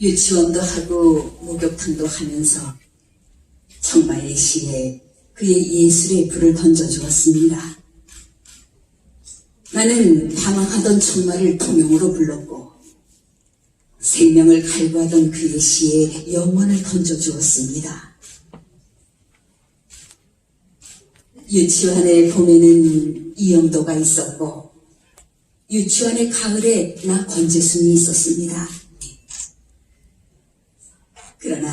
유치원도 하고 목욕탕도 하면서 정마의 시에 그의 예술의 불을 던져주었습니다. 나는 방황하던 정마를 통용으로 불렀고 생명을 갈구하던 그의 시에 영원을 던져주었습니다. 유치원의 봄에는 이영도가 있었고 유치원의 가을에 나 권재순이 있었습니다. 그러나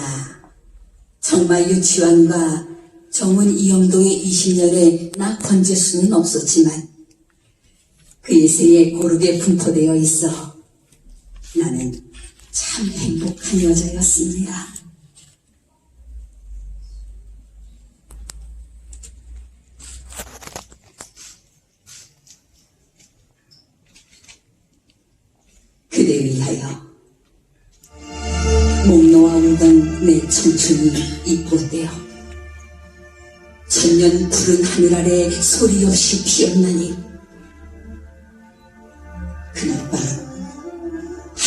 정말 유치원과 정문 이영도의 20년에 나 권재순은 없었지만 그의 생에 고르게 분포되어 있어 나는 참 행복한 여자였습니다. 그대 위하여 목 놓아 울던 내 청춘이 이꽃되어 천년 푸른 하늘 아래 소리 없이 피었나니. 그날 밤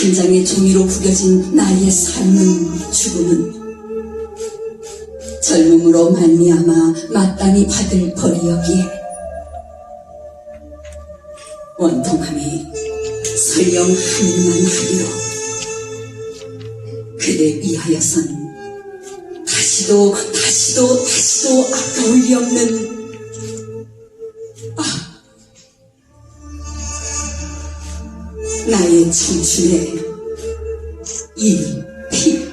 한 장의 종이로 구겨진 나의 삶은 죽음은 젊음으로 말미암아 마땅히 받을 벌이였기에 원통함이 설령 하늘만 하리로 그대 위하여선 다시도 다시도 다시도 아까울 리 없는 아 나의 청춘에 이 피.